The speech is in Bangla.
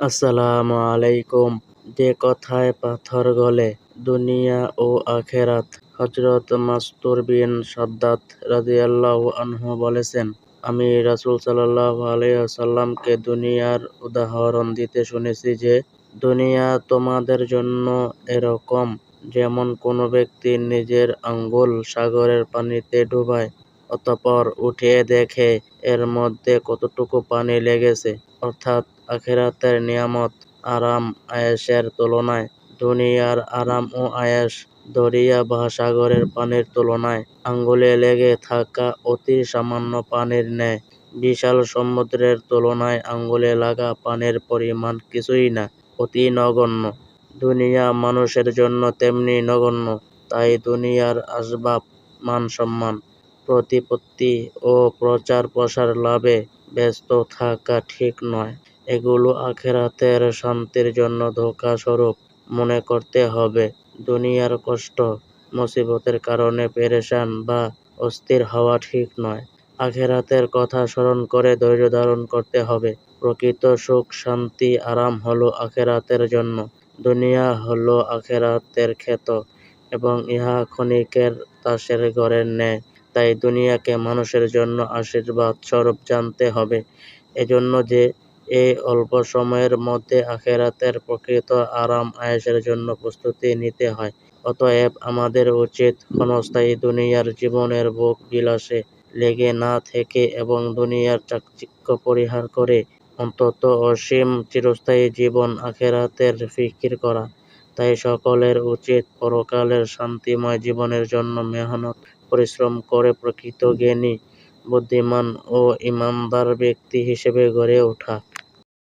আসসালামু আলাইকুম। যে কথায় পাথর গলে দুনিয়া ও আখেরাত হজরত মাসতুর বিন সাদ্দাত রাদিয়াল্লাহু আনহু বলেছেন, আমি রাসূল সাল্লাল্লাহু আলাইহি ওয়াসাল্লামকে দুনিয়ার উদাহরণ দিতে শুনেছি যে, দুনিয়া তোমাদের জন্য এরকম, যেমন কোন ব্যক্তি নিজের আঙ্গুল সাগরের পানিতে ডুবায় অতঃপর উঠিয়ে দেখে এর মধ্যে কতটুকু পানি লেগেছে। অর্থাৎ আখিরাতের নিয়ামত আরাম আয়েশের তুলনায়, দুনিয়ার আরাম ও আয়েশ দরিয়া বা সাগরের পানির তুলনায় আঙ্গুলে লেগে থাকা অতি সামান্য পানির ন্যায়। বিশাল সমুদ্রের তুলনায় আঙ্গুলে লাগা পানির পরিমাণ কিছুই না, অতি নগণ্য। দুনিয়া মানুষের জন্য তেমনি নগণ্য, তাই দুনিয়ার আসবাব মান সম্মান। প্রতিপত্তি ও প্রচার প্রসার লাভে ব্যস্ত থাকা ঠিক নয়। এগুলো আখেরাতের শান্তির জন্য ধোকা স্বরূপ মনে করতে হবে। দুনিয়ার কষ্ট, মুসিবতের কারণে পেরেশান বা অস্থির হওয়া ঠিক নয়। আখেরাতের কথা স্মরণ করে ধৈর্য ধারণ করতে হবে। প্রকৃত সুখ, শান্তি, আরাম হলো আখেরাতের জন্য। দুনিয়া হলো আখেরাতের ক্ষেত এবং ইহা ক্ষণিকের তাসের ঘরের ন্যায়। তাই দুনিয়াকে মানুষের জন্য আশীর্বাদ স্বরূপ জানতে হবে। এজন্য যে এই অল্প সময়ের মধ্যে আখেরাতের প্রকৃত আরাম আয়েশের জন্য প্রস্তুতি নিতে হয়, অতএব আমাদের উচিত ক্ষণস্থায়ী দুনিয়ার জীবনের ভোগ বিলাসে লেগে না থেকে এবং দুনিয়ার চাকচিক্য পরিহার করে অন্তত অসীম চিরস্থায়ী জীবন আখেরাতের ফিকির করা। তাই সকলের উচিত পরকালের শান্তিময় জীবনের জন্য মেহনত পরিশ্রম করে প্রকৃত জ্ঞানী বুদ্ধিমান ও ইমানদার ব্যক্তি হিসেবে গড়ে ওঠা।